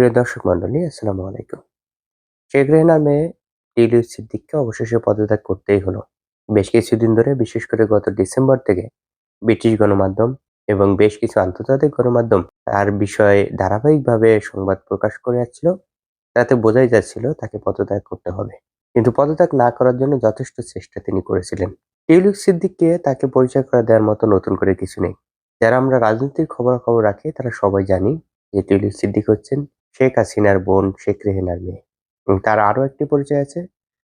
প্রিয় দর্শক মন্ডলী আসসালামু আলাইকুম। শেখ মেয়ে টিলিউ সিদ্দিককে অবশেষে পদত্যাগ করতেই হলো। বেশ কিছুদিন ধরে, বিশেষ করে গত ডিসেম্বর থেকে ব্রিটিশ গণমাধ্যম এবং বেশ কিছু আন্তর্জাতিক গণমাধ্যম তার বিষয়ে ধারাবাহিকভাবে সংবাদ প্রকাশ করে যাচ্ছিল। তাতে বোঝাই যাচ্ছিল তাকে পদত্যাগ করতে হবে। কিন্তু পদত্যাগ না করার জন্য যথেষ্ট চেষ্টা তিনি করেছিলেন। টিউলিক সিদ্দিককে তাকে পরিচয় করে দেওয়ার মতো নতুন করে কিছু নেই। যারা আমরা রাজনীতির খবরাখবর রাখি, তারা সবাই জানি যে টিউলিক সিদ্দিক হচ্ছেন শেখ হাসিনার বোন শেখ রেহেনার মেয়ে। এবং তার আরও একটি পরিচয় আছে,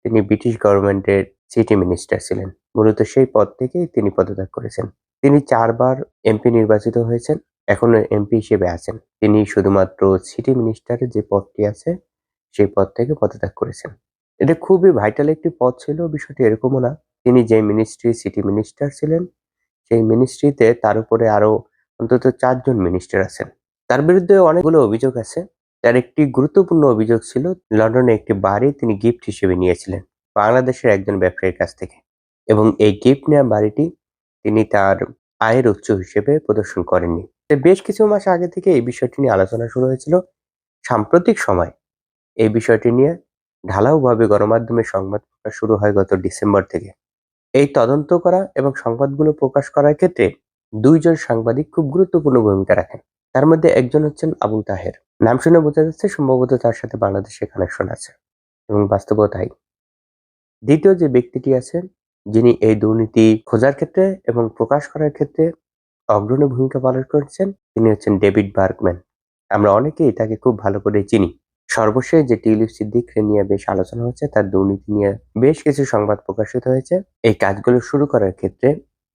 তিনি ব্রিটিশ গভর্নমেন্টের সিটি মিনিস্টার ছিলেন। মূলত সেই পদ থেকেই তিনি পদত্যাগ করেছেন। তিনি চারবার এমপি নির্বাচিত হয়েছেন এখনও এমপি হিসেবে আছেন। তিনি শুধুমাত্র সিটি মিনিস্টারের যে পদটি আছে, সেই পদ থেকে পদত্যাগ করেছেন। এটা খুবই ভাইটাল একটি পদ ছিল, বিষয়টি এরকমও না। তিনি যে মিনিস্ট্রি, সিটি মিনিস্টার ছিলেন, সেই মিনিস্ট্রিতে তার উপরে আরও অন্তত চারজন মিনিস্টার আছেন। তার বিরুদ্ধে অনেকগুলো অভিযোগ আছে তার একটি গুরুত্বপূর্ণ অভিযোগ ছিল, লন্ডনে একটি বাড়ি তিনি গিফট হিসেবে নিয়েছিলেন বাংলাদেশের একজন ব্যবসায়ীর কাছ থেকে এবং এই গিফট নেওয়া বাড়িটি তিনি তার আয়ের উৎস হিসেবে প্রদর্শন করেননি। বেশ কিছু মাস আগে থেকে এই বিষয়টি নিয়ে আলোচনা শুরু হয়েছিল। সাম্প্রতিক সময় এই বিষয়টি নিয়ে ঢালাওভাবে গণমাধ্যমে সংবাদ প্রকাশ শুরু হয় গত ডিসেম্বর থেকে। এই তদন্ত করা এবং সংবাদগুলো প্রকাশ করার ক্ষেত্রে দুইজন সাংবাদিক খুব গুরুত্বপূর্ণ ভূমিকা রাখেন। তার মধ্যে একজন হচ্ছেন আবুল তাহের। নাম শুনে বোঝা যাচ্ছে সম্ভবত তার সাথে বাংলাদেশের কানেকশন আছে এবং বাস্তবও তাই দ্বিতীয় যে ব্যক্তিটি আছেন, যিনি এই দুর্নীতি খোঁজার ক্ষেত্রে এবং প্রকাশ করার ক্ষেত্রে অগ্রণী ভূমিকা পালন করছেন, তিনি হচ্ছেন ডেভিড বার্গম্যান আমরা অনেকেই তাকে খুব ভালো করে চিনি। সর্বশেষ যে টিউলিপ সিদ্দিককে নিয়ে বেশ আলোচনা হচ্ছে, তার দুর্নীতি নিয়ে বেশ কিছু সংবাদ প্রকাশিত হয়েছে। এই কাজগুলো শুরু করার ক্ষেত্রে,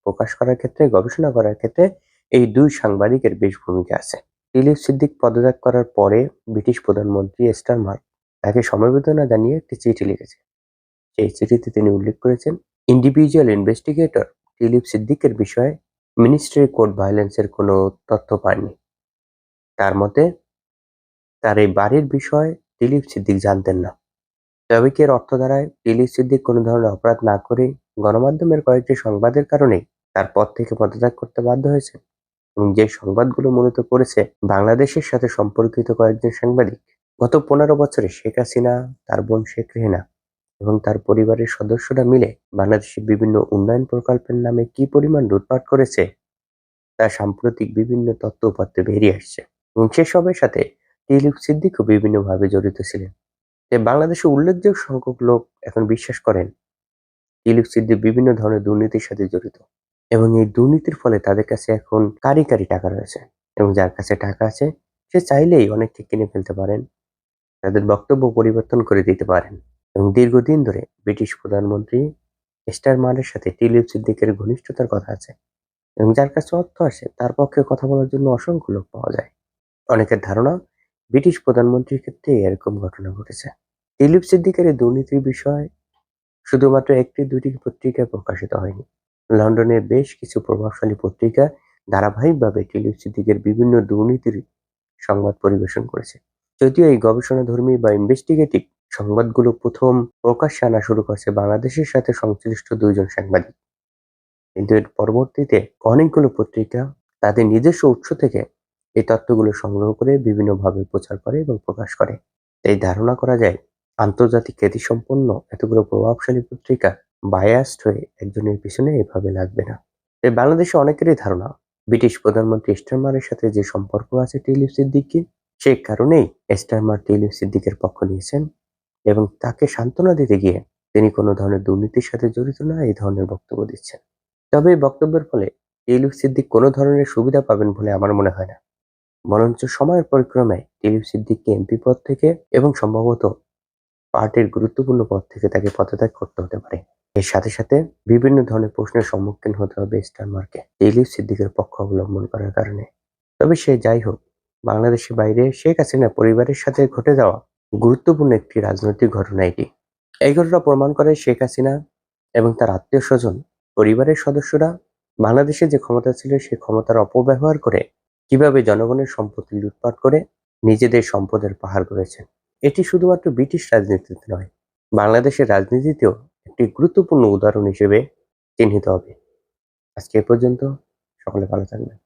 প্রকাশ করার ক্ষেত্রে, গবেষণা করার ক্ষেত্রে এই দুই সাংবাদিকের বেশ ভূমিকা আছে। টিউলিপ সিদ্দিক পদত্যাগ করার পরে ব্রিটিশ প্রধানমন্ত্রী এস্টার মার্ক তাকে সমবেদনা জানিয়ে একটি চিঠি লিখেছে সেই চিঠিতে তিনি উল্লেখ করেছেন ইন্ডিভিজুয়াল ইনভেস্টিগেটর টিলিপ সিদ্দিকের বিষয়ে মিনিস্ট্রি কোর্ট ভায়োলেন্সের কোনো তথ্য পায়নি। তার মতে, তার এই বাড়ির বিষয়ে দিলীপ সিদ্দিক জানতেন না। তবে কি এর অর্থ দ্বারায় দিলীপ সিদ্দিক কোনো ধরনের অপরাধ না করে গণমাধ্যমের কয়েকটি সংবাদের কারণে তার পদ থেকে পদত্যাগ করতে বাধ্য হয়েছে এবং যে সংবাদগুলো মূলত করেছে বাংলাদেশের সাথে সম্পর্কিত কয়েকজন সাংবাদিক, গত পনেরো বছরে শেখ হাসিনা, তার বোন শেখ রেহেনা এবং তার পরিবারের সদস্যরা মিলে বাংলাদেশের বিভিন্ন উন্নয়ন প্রকল্পের নামে কি পরিমাণ লুটপাট করেছে, তা সাম্প্রতিক বিভিন্ন তথ্য উপাত্তে বেরিয়ে আসছে এবং সেসবের সাথে টিলিপ সিদ্দিকও বিভিন্নভাবে জড়িত ছিলেন। যে বাংলাদেশে উল্লেখযোগ্য সংখ্যক লোক এখন বিশ্বাস করেন টিলিপ সিদ্দিক বিভিন্ন ধরনের দুর্নীতির সাথে জড়িত। এবং এই দুর্নীতির ফলে তাদের কাছে এখন কারি কারি টাকা রয়েছে এবং যার কাছে টাকা আছে, সে চাইলেই অনেককে কিনে ফেলতে পারেন, তাদের বক্তব্য পরিবর্তন করে দিতে পারেন। এবং দীর্ঘদিন ধরে ব্রিটিশ প্রধানমন্ত্রী স্টারমারের সাথে টিলিপ সিদ্দিকের ঘনিষ্ঠতার কথা আছে এবং যার কাছে অর্থ আসে তার পক্ষে কথা বলার জন্য অসংখ্য লোক পাওয়া যায়। অনেকের ধারণা, ব্রিটিশ প্রধানমন্ত্রীর ক্ষেত্রে এরকম ঘটনা ঘটেছে। দিলীপ সিদ্দিকের দুর্নীতির বিষয় শুধুমাত্র একটি দুটি পত্রিকায় প্রকাশিত হয়নি। লন্ডনের বেশ কিছু প্রভাবশালী পত্রিকা ধারাবাহিকভাবে দিলীপ সিদ্দিকের বিভিন্ন দুর্নীতির সংবাদ পরিবেশন করেছে। যদিও এই গবেষণাধর্মী বা ইনভেস্টিগেটিভ সংবাদগুলো প্রথম প্রকাশ্যে আনা শুরু করেছে বাংলাদেশের সাথে সংশ্লিষ্ট দুইজন সাংবাদিক। কিন্তু এর পরবর্তীতে অনেকগুলো পত্রিকা তাদের নিজস্ব উৎস থেকে এই তথ্যগুলো সংগ্রহ করে বিভিন্নভাবে প্রচার করে এবং প্রকাশ করে। এই ধারণা করা যায়, আন্তর্জাতিক খ্যাতিসম্পন্ন এতগুলো প্রভাবশালী পত্রিকা বায়াস্ট হয়ে একজনের পিছনে এভাবে লাগবে না। তাই বাংলাদেশে অনেকেরই ধারণা, ব্রিটিশ প্রধানমন্ত্রী স্টারমারের সাথে যে সম্পর্ক আছে টিলিপ সিদ্দিককে সেই কারণেই স্টারমার টিলিপ সিদ্দিকের পক্ষ নিয়েছেন এবং তাকে সান্ত্বনা দিতে গিয়ে তিনি কোনো ধরনের দুর্নীতির সাথে জড়িত না এই ধরনের বক্তব্য দিচ্ছেন। তবে এই বক্তব্যের ফলে টিলিপ সিদ্দিক কোনো ধরনের সুবিধা পাবেন বলে আমার মনে হয় না। বরঞ্চ সময়ের পরিক্রমায় টিলিপ সিদ্দিককে এমপি পদ থেকে এবং সম্ভবত পার্টির গুরুত্বপূর্ণ পদ থেকে তাকে পদত্যাগ করতে হতে পারে। এর সাথে সাথে বিভিন্ন ধরনের প্রশ্নের সম্মুখীন হতে হবে স্টারমার্কে টিলিপ সিদ্দিকের পক্ষ অবলম্বন করার কারণে। তবে সে যাই হোক, বাংলাদেশের বাইরে শেখ হাসিনা পরিবারের সাথে ঘটে যাওয়া গুরুত্বপূর্ণ একটি রাজনৈতিক ঘটনা এটি। এই ঘটনা প্রমাণ করে শেখ হাসিনা এবং তার আত্মীয় স্বজন, পরিবারের সদস্যরা বাংলাদেশে যে ক্ষমতা ছিল সেই ক্ষমতার অপব্যবহার করে কীভাবে জনগণের সম্পত্তি লুটপাট করে নিজেদের সম্পদের পাহাড় করেছেন। এটি শুধুমাত্র ব্রিটিশ রাজনীতিতে নয়, বাংলাদেশের রাজনীতিতেও একটি গুরুত্বপূর্ণ উদাহরণ হিসেবে চিহ্নিত হবে। আজকে এ পর্যন্ত সকলে ভালো থাকবেন।